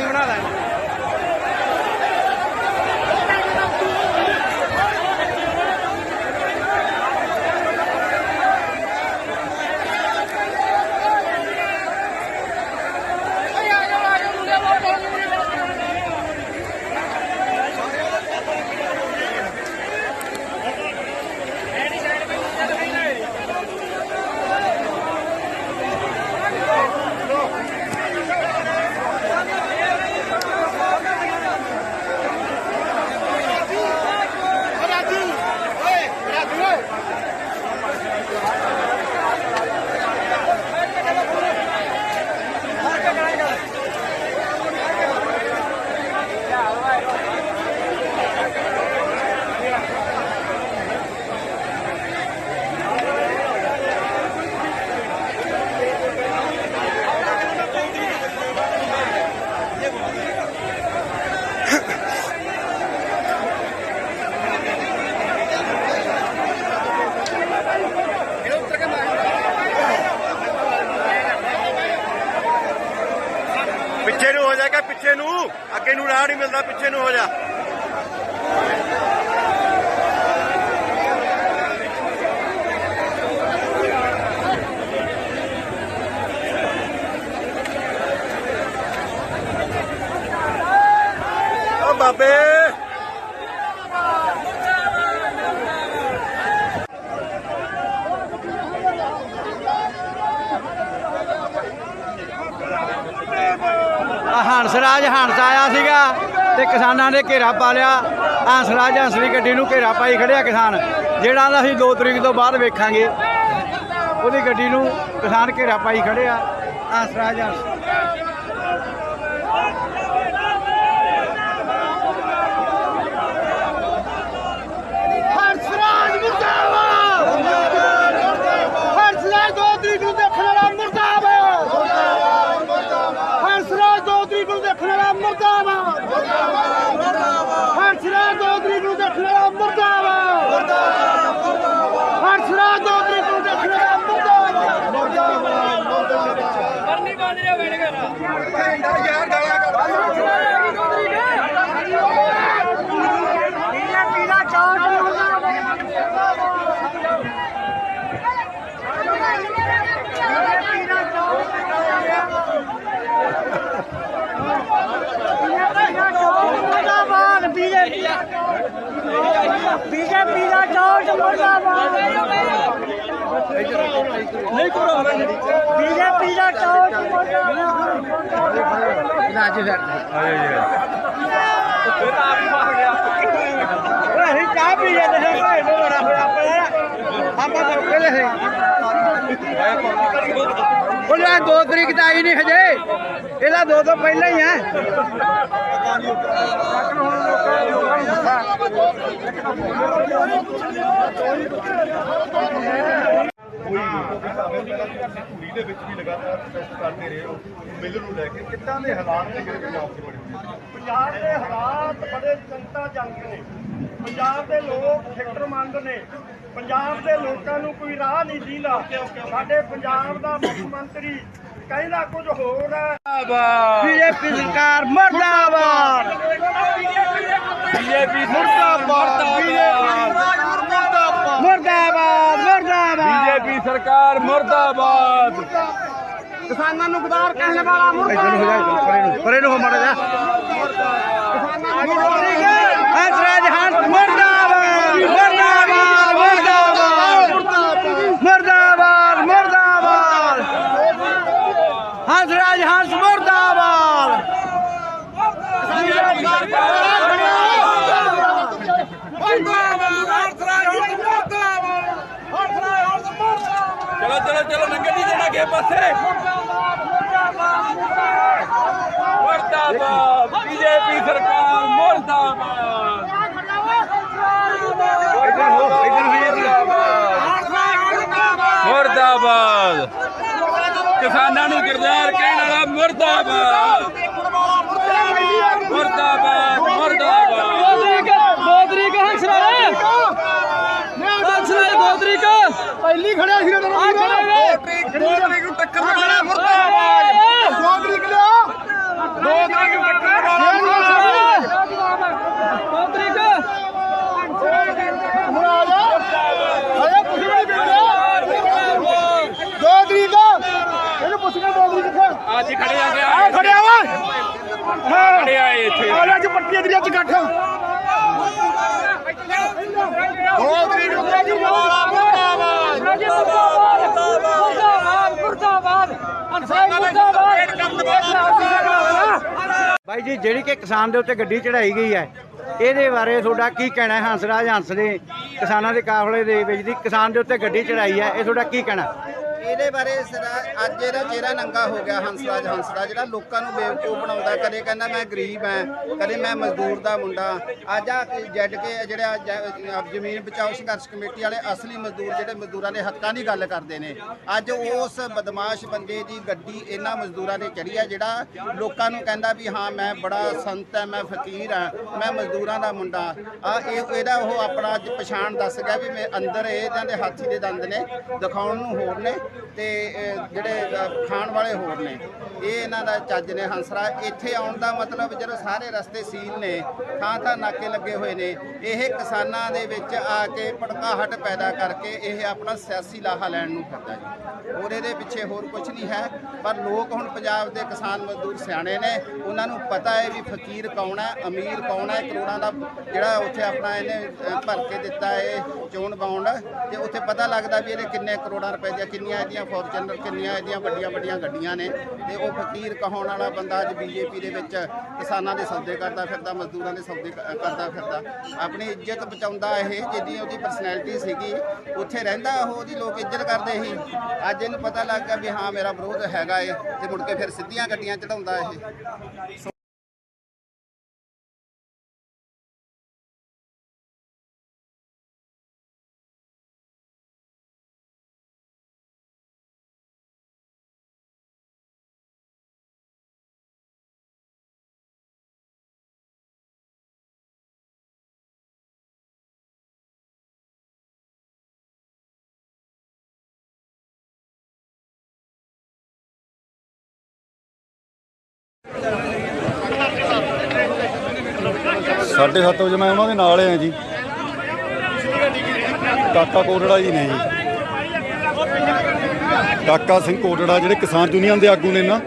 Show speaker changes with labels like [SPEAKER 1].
[SPEAKER 1] digo nada.
[SPEAKER 2] ਪਿੱਛੇ ਨੂੰ ਪਿੱਛੇ ਨੂੰ। ਅੱਗੇ ਨੂੰ ਰਾਹ ਨਹੀਂ ਮਿਲਦਾ, ਪਿੱਛੇ ਨੂੰ ਹੋ ਜਾ। ਓ ਬਾਬੇ
[SPEAKER 1] ਆ ਹੰਸਰਾਜ ਹੰਸ ਆਇਆ ਸੀਗਾ ਤੇ ਕਿਸਾਨਾਂ ਨੇ ਘੇਰਾ ਪਾ ਲਿਆ। ਹੰਸਰਾਜ ਹੰਸਰੀ ਗੱਡੀ ਨੂੰ ਘੇਰਾ ਪਾਈ ਖੜਿਆ ਕਿਸਾਨ। ਜਿਹੜਾ ਦਾ ਅਸੀਂ 2 ਤਰੀਕ ਤੋਂ ਬਾਅਦ ਵੇਖਾਂਗੇ, ਉਹਦੀ ਗੱਡੀ ਨੂੰ ਕਿਸਾਨ ਘੇਰਾ ਪਾਈ ਖੜਿਆ। ਹੰਸਰਾਜ ਹੰਸ।
[SPEAKER 3] Damas! ਬੀਜੇਪੀ ਦਾ ਚੌਂਕ ਮੁਰਦਾਬਾਦ। ਨਹੀਂ ਕਰੋ ਬੀਜੇਪੀ ਦਾ ਚੌਂਕ ਮੁਰਦਾਬਾਦ। ਅਸੀਂ ਚਾਹ ਪੀ ਜਾਂਦੇ ਸੀ। ਭਾਈ ਨੂੰ ਬੜਾ ਹੋਇਆ ਪਿਆ ਆਪਾਂ ਮੌਕੇ ਦੇ ਸੀ। ਉਹ ਯਾਰ 2 ਤਰੀਕ ਤਾਂ ਆਈ ਨਹੀਂ ਹਜੇ। ਇਹਦਾ ਦੋ ਤੋਂ ਪਹਿਲਾਂ ਹੀ ਹੈ।
[SPEAKER 2] ਧੂਰੀ ਦੇ ਵਿੱਚ ਵੀ ਲਗਾਤਾਰ ਪ੍ਰੋਟੈਸਟ ਕਰਦੇ ਰਹੇ ਹੋ ਮਿਲ ਨੂੰ ਲੈ ਕੇ ਕਿੱਦਾਂ ਦੇ ਹਾਲਾਤ ਨੇ ਜਿਹੜੇ ਪੰਜਾਬ 'ਚ ਬਣੇ
[SPEAKER 3] ਪੰਜਾਬ ਦੇ ਹਾਲਾਤ ਬੜੇ ਚਿੰਤਾ ਜਨਕ ਨੇ। ਪੰਜਾਬ ਦੇ ਲੋਕ ਫਿਕਰਮੰਦ ਨੇ। ਪੰਜਾਬ ਦੇ ਲੋਕਾਂ ਨੂੰ ਕੋਈ ਰਾਹ ਨਹੀਂ ਦੀਂਦਾ। ਸਾਡੇ ਪੰਜਾਬ ਦਾ ਮੁੱਖ ਮੰਤਰੀ ਕਹਿੰਦਾ ਕੁਝ ਹੋਰ ਹੈ। ਬੀਜੇਪੀ ਸਰਕਾਰ ਮਰਦਾਬਾਦ। ਬੀਜੇਪੀ ਮੁਰਦਾਬਾਦ। ਮੁਰਦਾਬਾਦ। ਮੁਰਦਾਬਾਦ
[SPEAKER 1] ਬੀਜੇਪੀ ਸਰਕਾਰ ਮੁਰਦਾਬਾਦ।
[SPEAKER 3] ਕਿਸਾਨਾਂ ਨੂੰ ਗਦਾਰ ਕਹਿਣ ਵਾਲਾ ਮੁਰਦਾਬਾਦ।
[SPEAKER 1] ਪਰੇ ਨੂੰ ਹੋ ਮਾੜਾ ਜਾ
[SPEAKER 3] ਹੰਸਰਾਜ ਹੰਸ ਮੁਰਦਾਬਾਦ ਮੁਰਦਾਬਾਦ ਮੁਰਦਾਬਾਦ ਮੁਰਦਾਬਾਦ ਮੁਰਦਾਬਾਦ ਹੰਸਰਾਜ ਹੰਸ ਮੁਰਦਾਬਾਦ
[SPEAKER 1] ਚਲੋ ਚਲੋ ਚਲੋ ਲੰਗਰ ਨਹੀਂ ਦੇਣਾ ਕਿਸੇ ਪਾਸੇ ਮੁਰਦਾਬਾਦ। ਬੀਜੇਪੀ ਸਰਕਾਰ ਮੁਰਦਾਬਾਦ। ਮੁਰਦਾਬਾਦ। ਕਿਸਾਨਾਂ ਨੂੰ ਗਿਰਦਾਰ ਕਹਿਣ ਵਾਲਾ ਮੁਰਦਾਬਾਦ ਮੁਰਦਾਬਾਦ
[SPEAKER 3] ਦੋ ਤਰੀਕ ਹੰਸਰਾਜ ਹੰਸਰਾਜ ਦੋ ਤਰੀਕ ਪਹਿਲੀ ਖੜਿਆ ਸੀ ਨਾ ਆ ਖੜੇ ਦੋ ਤਰੀਕ ਨੂੰ ਟੱਕਰ ਖੜਾ ਮੁਰਦਾਬਾਦ ਦੋ ਤਰੀਕ ਲਿਆ ਦੋ ਤਰੀਕ ਨੂੰ ਟੱਕਰ ਖੜੇ ਆਏ ਇੱਥੇ ਆ ਅੱਜ ਪੱਟੀ ਦੇ ਵਿੱਚ ਇਕੱਠ ਨੂੰ ਜੀ
[SPEAKER 1] ਜਿਹੜੀ ਕਿ ਕਿਸਾਨ ਦੇ ਉੱਤੇ ਗੱਡੀ ਚੜਾਈ ਗਈ ਹੈ ਇਹਦੇ ਬਾਰੇ ਤੁਹਾਡਾ ਕੀ ਕਹਿਣਾ ਹੈ? ਹੰਸਰਾਜ ਹੰਸ ਦੇ ਕਿਸਾਨਾਂ ਦੇ ਕਾਫਲੇ ਦੇ ਵਿੱਚ ਦੀ ਕਿਸਾਨ ਦੇ ਉੱਤੇ ਗੱਡੀ ਚੜਾਈ ਹੈ ਇਹ ਤੁਹਾਡਾ ਕੀ ਕਹਿਣਾ?
[SPEAKER 4] ਇਹਦੇ ਬਾਰੇ ਸਰਾ- ਅੱਜ ਇਹਦਾ ਚਿਹਰਾ ਨੰਗਾ ਹੋ ਗਿਆ ਹੰਸਰਾਜ ਹੰਸ ਦਾ ਜਿਹੜਾ ਲੋਕਾਂ ਨੂੰ ਬੇਵਕੂਫ ਬਣਾਉਂਦਾ, ਕਦੇ ਕਹਿੰਦਾ ਮੈਂ ਗਰੀਬ ਐ ਕਦੇ ਮੈਂ ਮਜ਼ਦੂਰ ਦਾ ਮੁੰਡਾ। ਅੱਜ ਆ ਜੱਡ ਕੇ ਜਿਹੜਾ ਜ- ਜ਼ਮੀਨ ਬਚਾਓ ਸੰਘਰਸ਼ ਕਮੇਟੀ ਵਾਲੇ ਅਸਲੀ ਮਜ਼ਦੂਰ ਜਿਹੜੇ ਮਜ਼ਦੂਰਾਂ ਦੇ ਹੱਕਾਂ ਦੀ ਗੱਲ ਕਰਦੇ ਨੇ। ਅੱਜ ਉਸ ਬਦਮਾਸ਼ ਬੰਦੇ ਦੀ ਗੱਡੀ ਇਹਨਾਂ ਮਜ਼ਦੂਰਾਂ ਨੇ ਚੜੀ ਆ, ਜਿਹੜਾ ਲੋਕਾਂ ਨੂੰ ਕਹਿੰਦਾ ਵੀ ਹਾਂ, ਮੈਂ ਬੜਾ ਸੰਤ ਐ ਮੈਂ ਫਕੀਰ ਆ ਮੈਂ ਮਜ਼ਦੂਰਾਂ ਦਾ ਮੁੰਡਾ। ਆ ਇਹ, ਇਹਦਾ ਉਹ ਆਪਣਾ ਅੱਜ ਪਛਾਣ ਦੱਸ ਗਿਆ ਵੀ ਮੈਂ ਅੰਦਰ ਇਹ ਇਹਨਾਂ ਦੇ ਹਾਥੀ ਦੇ ਦੰਦ ਨੇ, ਦਿਖਾਉਣ ਨੂੰ ਹੋਰ ਨੇ। ਤੇ ਜਿਹੜੇ ਖਾਣ ਵਾਲੇ ਹੋਰ ਨੇ, ਇਹ ਇਹਨਾਂ ਦਾ ਚੱਜ ਨੇ ਹੰਸਰਾ ਇੱਥੇ ਆਉਣ ਦਾ ਮਤਲਬ ਜਦੋਂ ਸਾਰੇ ਰਸਤੇ ਸੀਲ ਨੇ, ਥਾਂ ਥਾਂ ਨਾਕੇ ਲੱਗੇ ਹੋਏ ਨੇ, ਇਹ ਕਿਸਾਨਾਂ ਦੇ ਵਿੱਚ ਆ ਕੇ ਭੜਕਾਹਟ ਪੈਦਾ ਕਰਕੇ ਇਹ ਆਪਣਾ ਸਿਆਸੀ ਲਾਹਾ ਲੈਣ ਨੂੰ ਫਿਰਦਾ ਜੀ। ਹੋਰ ਇਹਦੇ ਪਿੱਛੇ ਹੋਰ ਕੁਝ ਨਹੀਂ ਹੈ, ਪਰ ਲੋਕ ਹੁਣ ਪੰਜਾਬ ਦੇ ਕਿਸਾਨ ਮਜ਼ਦੂਰ ਸਿਆਣੇ ਨੇ, ਉਹਨਾਂ ਨੂੰ ਪਤਾ ਹੈ ਵੀ ਫਕੀਰ ਕੌਣ ਹੈ, ਅਮੀਰ ਕੌਣ ਹੈ, ਕਰੋੜਾਂ ਦਾ ਜਿਹੜਾ ਉੱਥੇ ਆਪਣਾ ਇਹਨੇ ਭਰ ਕੇ ਦਿੱਤਾ ਹੈ ਚੋਣ ਬਾਉਂਡ, ਤੇ ਉੱਥੇ ਪਤਾ ਲੱਗਦਾ ਵੀ ਇਹਨੇ ਕਿੰਨੇ ਕਰੋੜਾਂ ਰੁਪਏ ਦੀਆਂ ਕਿੰਨੀਆਂ ਇਹਦੀਆਂ ਫੋਰਚੂਨਰ ਕਿੰਨੀਆਂ ਇਹਦੀਆਂ ਵੱਡੀਆਂ ਵੱਡੀਆਂ ਗੱਡੀਆਂ ਨੇ ਤੇ ਉਹ ਫਕੀਰ ਕਹਾਉਣ ਵਾਲਾ ਬੰਦਾ ਅੱਜ ਬੀਜੇਪੀ ਦੇ ਵਿੱਚ ਕਿਸਾਨਾਂ ਦੇ ਸੌਦੇ ਕਰਦਾ ਫਿਰਦਾ, ਮਜ਼ਦੂਰਾਂ ਦੇ ਸੌਦੇ ਕ- ਕਰਦਾ ਫਿਰਦਾ। ਆਪਣੀ ਇੱਜ਼ਤ ਬਚਾਉਂਦਾ ਇਹ ਜਿੱਦੀ ਉਹਦੀ ਪਰਸਨੈਲਿਟੀ ਸੀਗੀ, ਉੱਥੇ ਰਹਿੰਦਾ ਉਹ, ਉਹਦੀ ਲੋਕ ਇੱਜ਼ਤ ਕਰਦੇ ਸੀ। ਅੱਜ ਇਹਨੂੰ ਪਤਾ ਲੱਗ ਗਿਆ ਵੀ ਹਾਂ, ਮੇਰਾ ਵਿਰੋਧ ਹੈਗਾ ਏ ਤੇ ਮੁੜ ਕੇ ਫਿਰ ਸਿੱਧੀਆਂ ਗੱਡੀਆਂ ਚੜਾਉਂਦਾ ਇਹ।
[SPEAKER 5] ਸਾਢੇ ਸੱਤ ਵਜੇ ਮੈਂ ਉਹਨਾਂ ਦੇ ਨਾਲ ਆ ਜੀ। ਕਾਕਾ ਕੋਟੜਾ ਜੀ ਨੇ ਜੀ। ਕਾਕਾ ਸਿੰਘ ਕੋਟੜਾ ਜਿਹੜੇ ਕਿਸਾਨ ਯੂਨੀਅਨ ਦੇ ਆਗੂ ਨੇ ਨਾ